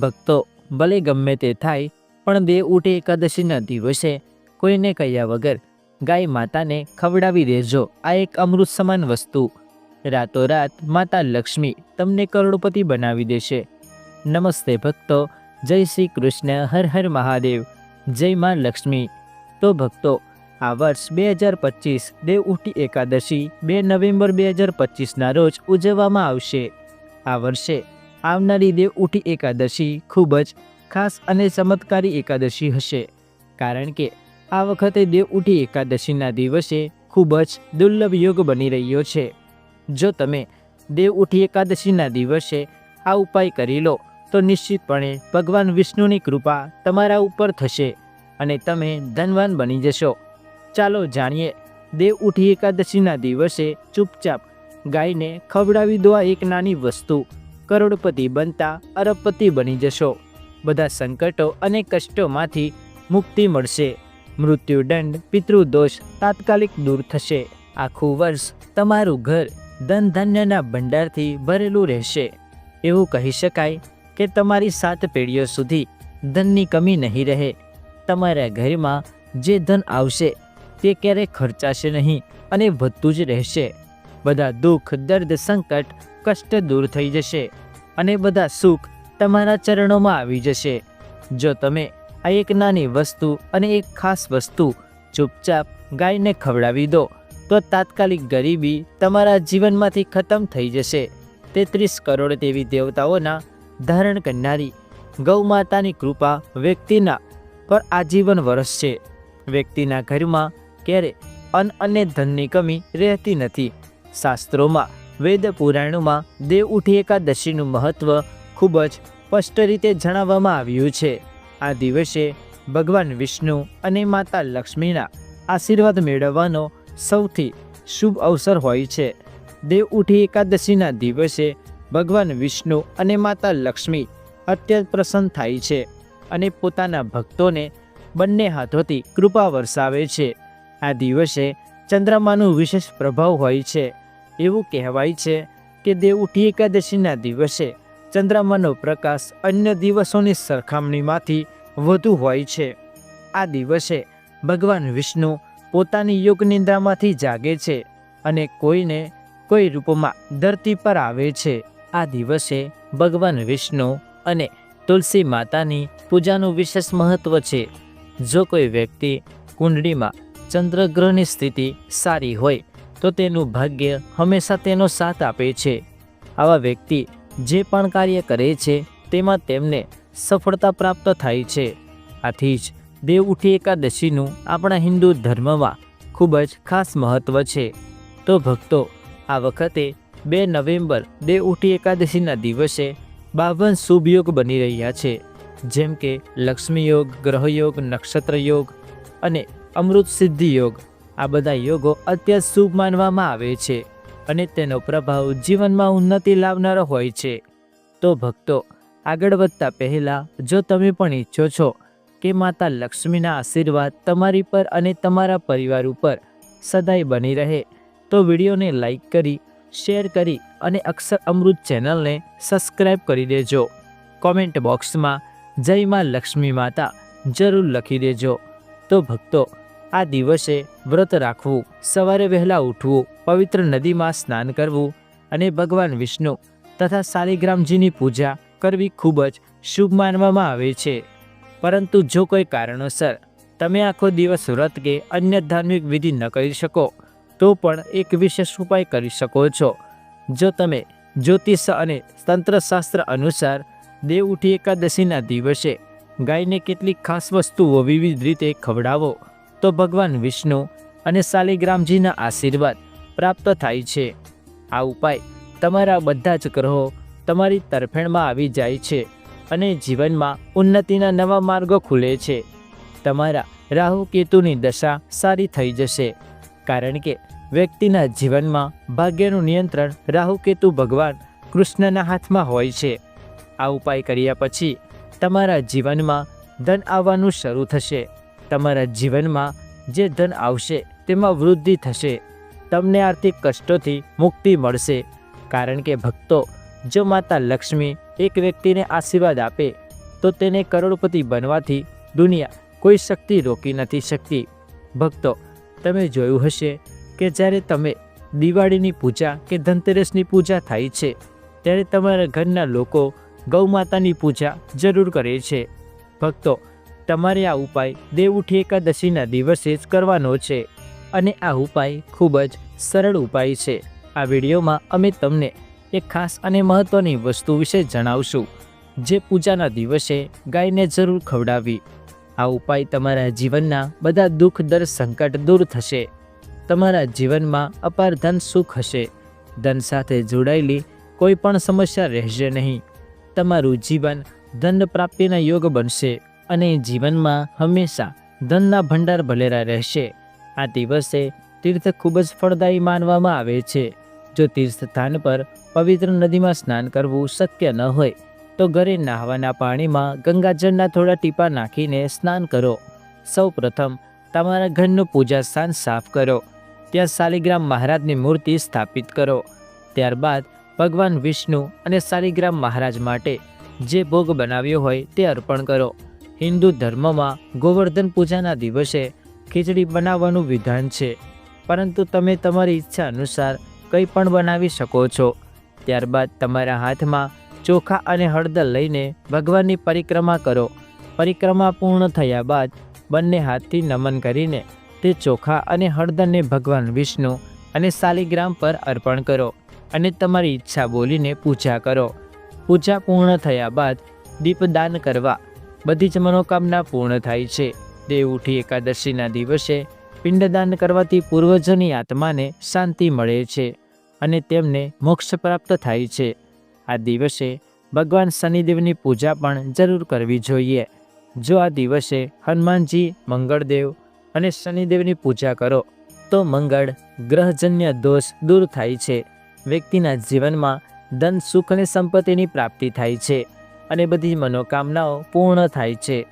ભક્તો ભલે ગમે તે થાય, પણ દેવ ઉઠી એકાદશીના દિવસે કોઈને કહ્યા વગર ગાય માતાને ખવડાવી દેજો. આ એક અમૃત સમાન વસ્તુ. રાતોરાત માતા લક્ષ્મી તમને કરોડપતિ બનાવી દેશે. નમસ્તે ભક્તો, જય શ્રી કૃષ્ણ, હર હર મહાદેવ. જય માં લક્ષ્મી. તો ભક્તો, આ વર્ષ બે હજાર પચીસ દેવ ઉઠી એકાદશી બે નવેમ્બર બે હજાર પચીસના રોજ ઉજવવામાં આવશે. આ વર્ષે આવનારી દેવ ઉઠી એકાદશી ખૂબ જ ખાસ અને ચમત્કારી એકાદશી હશે. કારણ કે આ વખતે દેવ ઉઠી એકાદશીના દિવસે ખૂબ જ દુર્લભ યોગ બની રહ્યો છે. જો તમે દેવ ઉઠી એકાદશીના દિવસે આ ઉપાય કરી લો, તો નિશ્ચિતપણે ભગવાન વિષ્ણુની કૃપા તમારા ઉપર થશે અને તમે ધનવાન બની જશો. ચાલો જાણીએ દેવ ઉઠી એકાદશીના દિવસે ચૂપચાપ ગાયને ખવડાવી દો એક નાની વસ્તુ. કરોડપતિ બનતા અરબપતિ બની જશો. બધા સંકટો અને કષ્ટોમાંથી મુક્તિ મળશે. મૃત્યુદંડ પિતૃદોષ તાત્કાલિક દૂર થશે. આખું વર્ષ તમારું ઘર ધન ધન્યના ભંડારથી ભરેલું રહેશે. એવું કહી શકાય કે તમારી સાત પેઢીઓ સુધી ધનની કમી નહીં રહે. તમારા ઘરમાં જે ધન આવશે તે ક્યારેય ખર્ચાશે નહીં અને વધતું જ રહેશે. બધા દુઃખ, દર્દ, સંકટ કષ્ટ દૂર થઈ જશે અને બધા સુખ તમારા ચરણોમાં આવી જશે. જો તમે આ એક નાની વસ્તુ અને એક ખાસ વસ્તુ ચૂપચાપ ગાયને ખવડાવી દો, તો તાત્કાલિક ગરીબી તમારા જીવનમાંથી ખતમ થઈ જશે. તેત્રીસ કરોડ દેવી દેવતાઓના ધારણ કરનારી ગૌ માતાની કૃપા વ્યક્તિના પર આજીવન વરસશે વ્યક્તિના ઘરમાં ક્યારે અન્ન અને ધનની કમી રહેતી નથી. શાસ્ત્રોમાં વેદ પુરાણોમાં દેવ ઉઠી એકાદશીનું મહત્વ ખૂબ જ સ્પષ્ટ રીતે જણાવવામાં આવ્યું છે. આ દિવસે ભગવાન વિષ્ણુ અને માતા લક્ષ્મીના આશીર્વાદ મેળવવાનો સૌથી શુભ અવસર હોય છે. દેવ ઉઠી એકાદશીના દિવસે ભગવાન વિષ્ણુ અને માતા લક્ષ્મી અત્યંત પ્રસન્ન થાય છે અને પોતાના ભક્તોને બંને હાથોથી કૃપા વરસાવે છે. આ દિવસે ચંદ્રમાનું વિશેષ પ્રભાવ હોય છે. એવું કહેવાય છે કે દેવ ઉઠી એકાદશીના દિવસે ચંદ્રમાનો પ્રકાશ અન્ય દિવસોની સરખામણીમાંથી વધુ હોય છે. આ દિવસે ભગવાન વિષ્ણુ પોતાની યોગ નિંદ્રામાંથી જાગે છે અને કોઈને કોઈ રૂપમાં ધરતી પર આવે છે. આ દિવસે ભગવાન વિષ્ણુ અને તુલસી માતાની પૂજાનું વિશેષ મહત્વ છે. જો કોઈ વ્યક્તિ કુંડળીમાં ચંદ્રગ્રહની સ્થિતિ સારી હોય તો તેનું ભાગ્ય હંમેશા તેનો સાથ આપે છે. આવા વ્યક્તિ જે પણ કાર્ય કરે છે, તેમાં તેમને સફળતા પ્રાપ્ત થાય છે. આથી જ દેવ ઉઠી એકાદશીનું આપણા હિન્દુ ધર્મમાં ખૂબ જ ખાસ મહત્ત્વ છે. તો ભક્તો, આ વખતે બે નવેમ્બર દેવ ઉઠી એકાદશીના દિવસે બાવન શુભયોગ બની રહ્યા છે. જેમ કે લક્ષ્મી યોગ ગ્રહયોગ નક્ષત્ર યોગ અને અમૃત સિદ્ધિ યોગ. આ બધા યોગો અત્યંત શુભ માનવામાં આવે છે અને તેનો પ્રભાવ જીવનમાં ઉન્નતિ લાવનારો હોય છે. તો ભક્તો, આગળ વધતા પહેલાં, જો તમે પણ ઈચ્છો છો કે માતા લક્ષ્મીના આશીર્વાદ તમારી પર અને તમારા પરિવાર ઉપર સદાય બની રહે, તો વિડીયોને લાઈક કરી, શેર કરી અને અક્ષર અમૃત ચેનલને સબસ્ક્રાઈબ કરી દેજો. કોમેન્ટ બોક્સમાં જય માં લક્ષ્મી માતા જરૂર લખી દેજો. તો ભક્તો આ દિવસે વ્રત રાખવું, સવારે વહેલા ઉઠવું, પવિત્ર નદીમાં સ્નાન કરવું અને ભગવાન વિષ્ણુ તથા શાલિગ્રામજીની પૂજા કરવી ખૂબ જ શુભ માનવામાં આવે છે. પરંતુ જો કોઈ કારણોસર તમે આખો દિવસ વ્રત કે અન્ય ધાર્મિક વિધિ ન કરી શકો, તો પણ એક વિશેષ ઉપાય કરી શકો છો. જો તમે જ્યોતિષ અને તંત્રશાસ્ત્ર અનુસાર દેવ ઉઠી એકાદશીના દિવસે ગાયને કેટલીક ખાસ વસ્તુઓ વિવિધ રીતે ખવડાવો તો ભગવાન વિષ્ણુ અને શાલિગ્રામજીના આશીર્વાદ પ્રાપ્ત થાય છે. આ ઉપાય તમારા બધા જ ગ્રહો તમારી તરફેણમાં આવી જાય છે અને જીવનમાં ઉન્નતિના નવા માર્ગો ખુલે છે. તમારા રાહુ કેતુની દશા સારી થઈ જશે, કારણ કે વ્યક્તિના જીવનમાં ભાગ્યનું નિયંત્રણ રાહુ કેતુ ભગવાન કૃષ્ણના હાથમાં હોય છે. આ ઉપાય કર્યા પછી તમારા જીવનમાં ધન આવવાનું શરૂ થશે. તમારા જીવનમાં જે ધન આવશે તેમાં વૃદ્ધિ થશે. તમને આર્થિક કષ્ટોથી મુક્તિ મળશે. કારણ કે ભક્તો, જો માતા લક્ષ્મી એક વ્યક્તિને આશીર્વાદ આપે, તો તેને કરોડપતિ બનવાથી દુનિયા કોઈ શક્તિ રોકી નથી શકતી. ભક્તો, તમે જોયું હશે કે જ્યારે તમે દિવાળીની પૂજા કે ધનતેરસની પૂજા થાય છે, ત્યારે તમારા ઘરના લોકો ગૌ માતાની પૂજા જરૂર કરે છે. ભક્તો તમારે આ ઉપાય દેવઉઠી એકાદશીના દિવસે જ કરવાનો છે. અને આ ઉપાય ખૂબ જ સરળ ઉપાય છે. આ વિડીયોમાં અમે તમને એક ખાસ અને મહત્ત્વની વસ્તુ વિશે જણાવશું, જે પૂજાના દિવસે ગાયને જરૂર ખવડાવવી. આ ઉપાય તમારા જીવનના બધા દુઃખ દર સંકટ દૂર થશે. તમારા જીવનમાં અપાર ધન સુખ હશે. ધન સાથે જોડાયેલી કોઈ પણ સમસ્યા રહેશે નહીં. તમારું જીવન ધન પ્રાપ્તિના યોગ બનશે. અને જીવનમાં હંમેશા ધનના ભંડાર ભલેરા રહેશે. આ દિવસે તીર્થ ખૂબ જ ફળદાયી માનવામાં આવે છે. જો તીર્થ સ્થાન પર પવિત્ર નદીમાં સ્નાન કરવું શક્ય ન હોય, તો ઘરે નાહવાના પાણીમાં ગંગાજળના થોડા ટીપા નાખીને સ્નાન કરો. સૌ પ્રથમ તમારા ઘરનું પૂજા સ્થાન સાફ કરો. ત્યાં શાલિગ્રામ મહારાજની મૂર્તિ સ્થાપિત કરો. ત્યારબાદ ભગવાન વિષ્ણુ અને શાલિગ્રામ મહારાજ માટે જે ભોગ બનાવ્યો હોય તે અર્પણ કરો. હિન્દુ ધર્મમાં ગોવર્ધન પૂજાના દિવસે ખીચડી બનાવવાનું વિધાન છે. પરંતુ તમે તમારી ઈચ્છા અનુસાર કંઈ પણ બનાવી શકો છો. ત્યારબાદ તમારા હાથમાં ચોખા અને હળદર લઈને ભગવાનની પરિક્રમા કરો. પરિક્રમા પૂર્ણ થયા બાદ બંને હાથથી નમન કરીને તે ચોખા અને હળદરને ભગવાન વિષ્ણુ અને શાલિગ્રામ પર અર્પણ કરો અને તમારી ઈચ્છા બોલીને પૂજા કરો. પૂજા પૂર્ણ થયા બાદ દીપદાન કરવા બધી જ મનોકામના પૂર્ણ થાય છે. દેવઉઠી એકાદશીના દિવસે પિંડદાન કરવાથી પૂર્વજોની આત્માને શાંતિ મળે છે અને તેમને મોક્ષ પ્રાપ્ત થાય છે. આ દિવસે ભગવાન શનિદેવની પૂજા પણ જરૂર કરવી જોઈએ. જો આ દિવસે હનુમાનજી મંગળદેવ અને શનિદેવની પૂજા કરો, તો મંગળ, ગ્રહજન્ય દોષ દૂર થાય છે. વ્યક્તિના જીવનમાં ધન, સુખ અને સંપત્તિની પ્રાપ્તિ થાય છે. અને બધી મનોકામનાઓ પૂર્ણ થાય છે.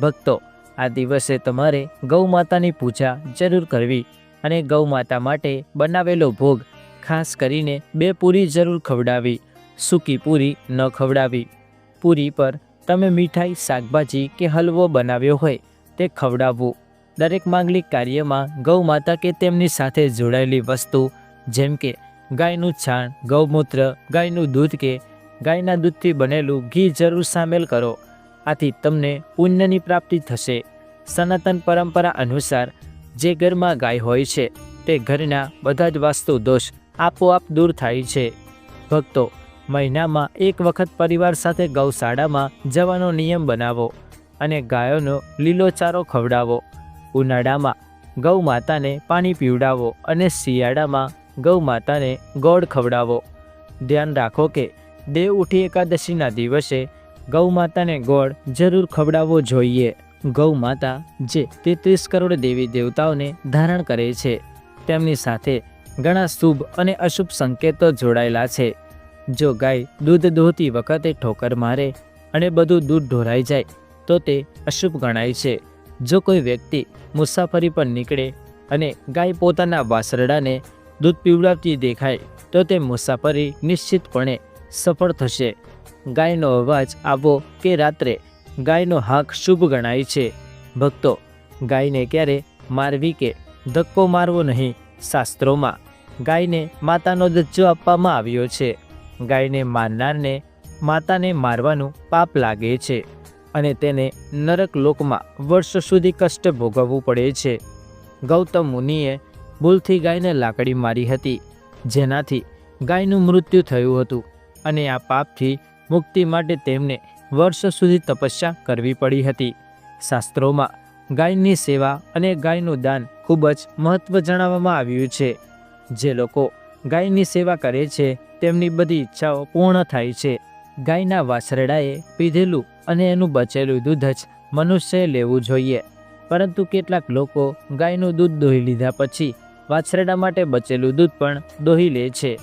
ભક્તો, આ દિવસે તમારે ગૌ માતાની પૂજા જરૂર કરવી અને ગૌ માતા માટે બનાવેલો ભોગ ખાસ કરીને બે પૂરી જરૂર ખવડાવી. સૂકી પૂરી ન ખવડાવી. પૂરી પર તમે મીઠાઈ, શાકભાજી કે હલવો બનાવ્યો હોય તે ખવડાવવું. દરેક માંગલિક કાર્યમાં ગૌ માતા કે તેમની સાથે જોડાયેલી વસ્તુ જેમ કે ગાયનું છાણ, ગૌમૂત્ર, ગાયનું દૂધ કે ગાયના દૂધથી બનેલું ઘી જરૂર સામેલ કરો. આથી તમને પુણ્યની પ્રાપ્તિ થશે. સનાતન પરંપરા અનુસાર, જે ઘરમાં ગાય હોય છે, તે ઘરના બધા જ વાસ્તુ દોષ આપોઆપ દૂર થાય છે. ભક્તો, મહિનામાં એક વખત પરિવાર સાથે ગૌશાળામાં જવાનો નિયમ બનાવો અને ગાયોનો લીલો ચારો ખવડાવો. ઉનાળામાં ગૌ માતાને પાણી પીવડાવો અને શિયાળામાં ગૌ માતાને ગોળ ખવડાવો. ધ્યાન રાખો કે દેવ ઉઠી એકાદશીના દિવસે ગૌ માતાને ગોળ જરૂર ખવડાવવો જોઈએ. ગૌ માતા જે તેત્રીસ કરોડ દેવી દેવતાઓને ધારણ કરે છે, તેમની સાથે ઘણા શુભ અને અશુભ સંકેતો જોડાયેલા છે. જો ગાય દૂધ દોહતી વખતે ઠોકર મારે અને બધું દૂધ ઢોરાઈ જાય, તો તે અશુભ ગણાય છે. જો કોઈ વ્યક્તિ મુસાફરી પર નીકળે અને ગાય પોતાના વાસરડાને દૂધ પીવડાવતી દેખાય, તો તે મુસાફરી નિશ્ચિતપણે સફળ થશે. ગાયનો અવાજ આવો કે રાત્રે? ગાયનો હાક શુભ ગણાય છે. ભક્તો, ગાયને ક્યારે મારવી કે ધક્કો મારવો નહીં શાસ્ત્રોમાં? ગાયને માતાનો દજ્જો આપવામાં આવ્યો છે. ગાયને મારનારને માતાને મારવાનું પાપ લાગે છે અને તેને નરક લોકમાં વર્ષો સુધી કષ્ટ ભોગવવું પડે છે. ગૌતમ મુનિએ ભૂલથી ગાયને લાકડી મારી હતી, જેનાથી ગાયનું મૃત્યુ થયું હતું. અને આ પાપથી મુક્તિ માટે તેમને વર્ષો સુધી તપસ્યા કરવી પડી હતી. શાસ્ત્રોમાં ગાયની સેવા અને ગાયનું દાન ખૂબ જ મહત્ત્વ જણાવવામાં આવ્યું છે. જે લોકો ગાયની સેવા કરે છે, તેમની બધી ઈચ્છાઓ પૂર્ણ થાય છે. ગાયના વાછરડાએ પીધેલું અને એનું બચેલું દૂધ જ મનુષ્યએ લેવું જોઈએ. પરંતુ કેટલાક લોકો ગાયનું દૂધ દોહી લીધા પછી વાછરડા માટે બચેલું દૂધ પણ દોહી લે છે.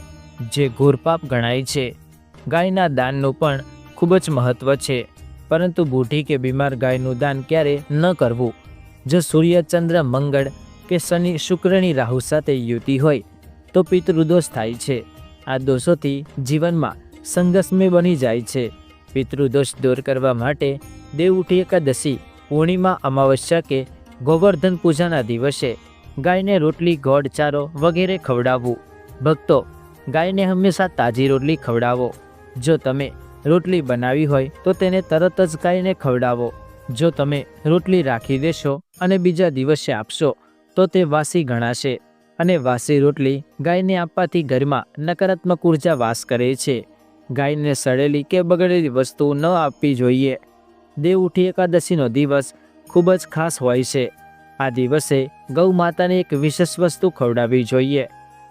જે ઘોરપાપ ગણાય છે. ગાયના દાનનું પણ ખૂબ જ મહત્ત્વ છે. પરંતુ બૂઢી કે બીમાર ગાયનું દાન ક્યારે ન કરવું? જો સૂર્ય ચંદ્ર મંગળ કે શનિ શુક્રની રાહુ સાથે યુતિ હોય, તો પિતૃદોષ થાય છે. આ દોષોથી જીવનમાં સંઘર્ષમય બની જાય છે. પિતૃદોષ દૂર કરવા માટે દેવઉઠી એકાદશી, પૂર્ણિમા, અમાવસ્યા કે ગોવર્ધન પૂજાના દિવસે ગાયને રોટલી ગોળ ચારો વગેરે ખવડાવવું. ભક્તો, ગાયને હંમેશા તાજી રોટલી ખવડાવો. જો તમે રોટલી બનાવી હોય, તો તેને તરત જ ગાયને ખવડાવો. જો તમે રોટલી રાખી દેશો અને બીજા દિવસે આપશો, તો તે વાસી ગણાશે. અને વાસી રોટલી ગાયને આપવાથી ઘરમાં નકારાત્મક ઊર્જા વાસ કરે છે. ગાયને સડેલી કે બગડેલી વસ્તુ ન આપવી જોઈએ. દેવઉઠી એકાદશીનો દિવસ ખૂબ જ ખાસ હોય છે. આ દિવસે ગૌ માતાને એક વિશેષ વસ્તુ ખવડાવવી જોઈએ,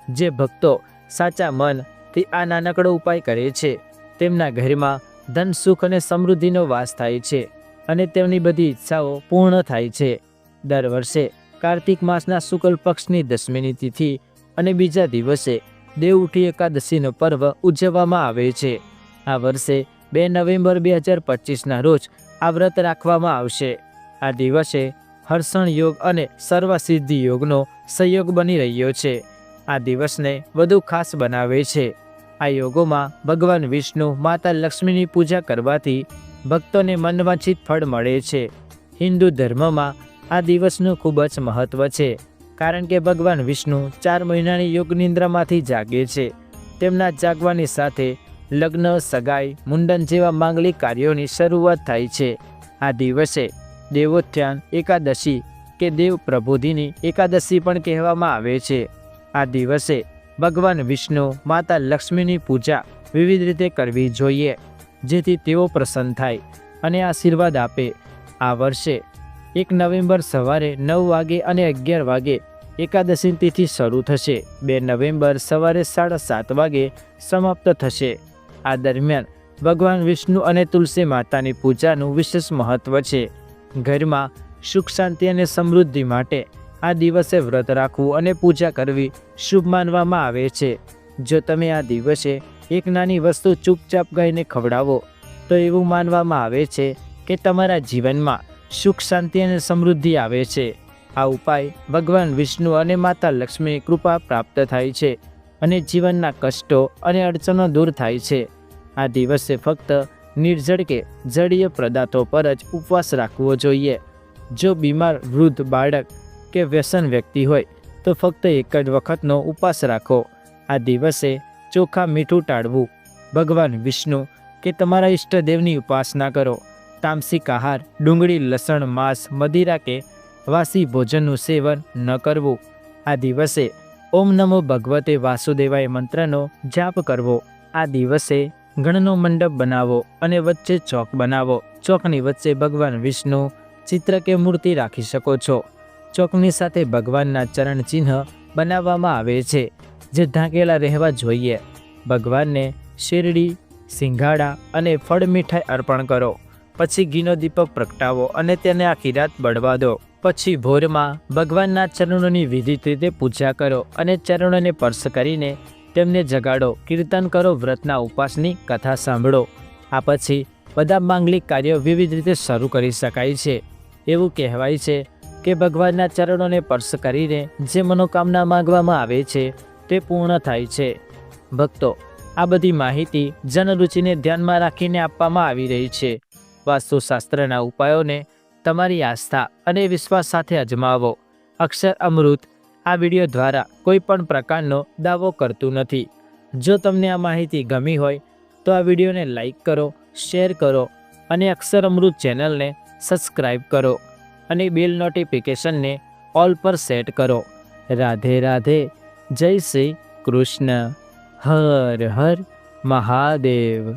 જે ભક્તો સાચા મનથી આ નાનકડો ઉપાય કરે છે. તેમના ઘરમાં ધન, સુખ અને સમૃદ્ધિનો વાસ થાય છે અને તેમની બધી ઈચ્છાઓ પૂર્ણ થાય છે. દર વર્ષે કાર્તિક માસના શુક્લ પક્ષની દસમીની તિથિ અને બીજા દિવસે દેવઉઠી એકાદશીનો પર્વ ઉજવવામાં આવે છે. આ વર્ષે બે નવેમ્બર બે હજાર પચીસના રોજ આ વ્રત રાખવામાં આવશે. આ દિવસે હર્ષણ યોગ અને સર્વસિદ્ધિ યોગનો સંયોગ બની રહ્યો છે. આ દિવસને વધુ ખાસ બનાવે છે. આ યોગોમાં ભગવાન વિષ્ણુ, માતા લક્ષ્મીની પૂજા કરવાથી ભક્તોને મનવાંછિત ફળ મળે છે. હિન્દુ ધર્મમાં આ દિવસનું ખૂબ જ મહત્વ છે, કારણ કે ભગવાન વિષ્ણુ ચાર મહિનાની યોગ નિંદ્રામાંથી જાગે છે. તેમના જાગવાની સાથે લગ્ન, સગાઈ, મુંડન જેવા માંગલિક કાર્યોની શરૂઆત થાય છે. આ દિવસે દેવોત્થાન એકાદશી કે દેવ પ્રબોધિની એકાદશી પણ કહેવામાં આવે છે. આ દિવસે ભગવાન વિષ્ણુ, માતા લક્ષ્મીની પૂજા વિવિધ રીતે કરવી જોઈએ, જેથી તેઓ પ્રસન્ન થાય અને આશીર્વાદ આપે. આ વર્ષે એક નવેમ્બર સવારે નવ વાગે અને અગિયાર વાગે એકાદશી તિથિ શરૂ થશે. બે નવેમ્બર સવારે સાડા સાત વાગે સમાપ્ત થશે. આ દરમિયાન ભગવાન વિષ્ણુ અને તુલસી માતાની પૂજાનું વિશેષ મહત્વ છે. ઘરમાં સુખ શાંતિ અને સમૃદ્ધિ માટે આ દિવસે વ્રત રાખવું અને પૂજા કરવી શુભ માનવામાં આવે છે. જો તમે આ દિવસે એક નાની વસ્તુ ચૂપચાપ ગાઈને ખવડાવો, તો એવું માનવામાં આવે છે કે તમારા જીવનમાં સુખ, શાંતિ અને સમૃદ્ધિ આવે છે. આ ઉપાય ભગવાન વિષ્ણુ અને માતા લક્ષ્મી કૃપા પ્રાપ્ત થાય છે અને જીવનના કષ્ટો અને અડચણો દૂર થાય છે. આ દિવસે ફક્ત નિર્જળ કે જળીય પદાર્થો પર જ ઉપવાસ રાખવો જોઈએ. જો બીમાર વૃદ્ધ બાળક કે વ્યસન વ્યક્તિ હોય, તો ફક્ત એક જ વખતનો ઉપવાસ રાખો. આ દિવસે ચોખા મીઠું ટાળવું. ભગવાન વિષ્ણુ, કે તમારા ઈષ્ટદેવની ઉપાસના કરો. તામસિક આહાર, ડુંગળી, લસણ, માંસ, મદિરા કે વાસી ભોજનનું સેવન ન કરવું. આ દિવસે ઓમ નમો ભગવતે વાસુદેવાય મંત્રનો જાપ કરવો. આ દિવસે ગણનો મંડપ બનાવો અને વચ્ચે ચોક બનાવો. ચોકની વચ્ચે ભગવાન વિષ્ણુ ચિત્ર કે મૂર્તિ રાખી શકો છો. ચોકની સાથે ભગવાનના ચરણ ચિહ્ન બનાવવામાં આવે છે, જે ઢાંકેલા રહેવા જોઈએ. ભગવાનને શેરડી સિંઘાડા અને ફળ મીઠાઈ અર્પણ કરો, પછી ઘીનો દીપક પ્રગટાવો અને તેને આખી રાત બળવા દો. પછી ભોરમાં ભગવાનના ચરણોની વિધિત રીતે પૂજા કરો અને ચરણોને સ્પર્શ કરીને તેમને જગાડો, કીર્તન કરો, વ્રતના ઉપવાસની કથા સાંભળો. આ પછી બધા માંગલિક કાર્યો વિવિધ રીતે શરૂ કરી શકાય છે. એવું કહેવાય છે કે ભગવાનના ચરણોને સ્પર્શ કરીને જે મનોકામના માંગવામાં આવે છે, તે પૂર્ણ થાય છે. ભક્તો, આ બધી માહિતી જનરુચિને ધ્યાનમાં રાખીને આપવામાં આવી રહી છે. વાસ્તુશાસ્ત્રના ઉપાયોને તમારી આસ્થા અને વિશ્વાસ સાથે અજમાવો. અક્ષર અમૃત, આ વીડિયો દ્વારા કોઈ પણ પ્રકારનો દાવો કરતું નથી. જો તમને આ માહિતી ગમી હોય, તો આ વિડીયોને લાઈક કરો, શેર કરો અને અક્ષર અમૃત ચેનલને સબસ્ક્રાઈબ કરો. અને બિલ નોટિફિકેશનને ઓલ પર સેટ કરો. રાધે રાધે, જય શ્રી કૃષ્ણ. હર હર મહાદેવ.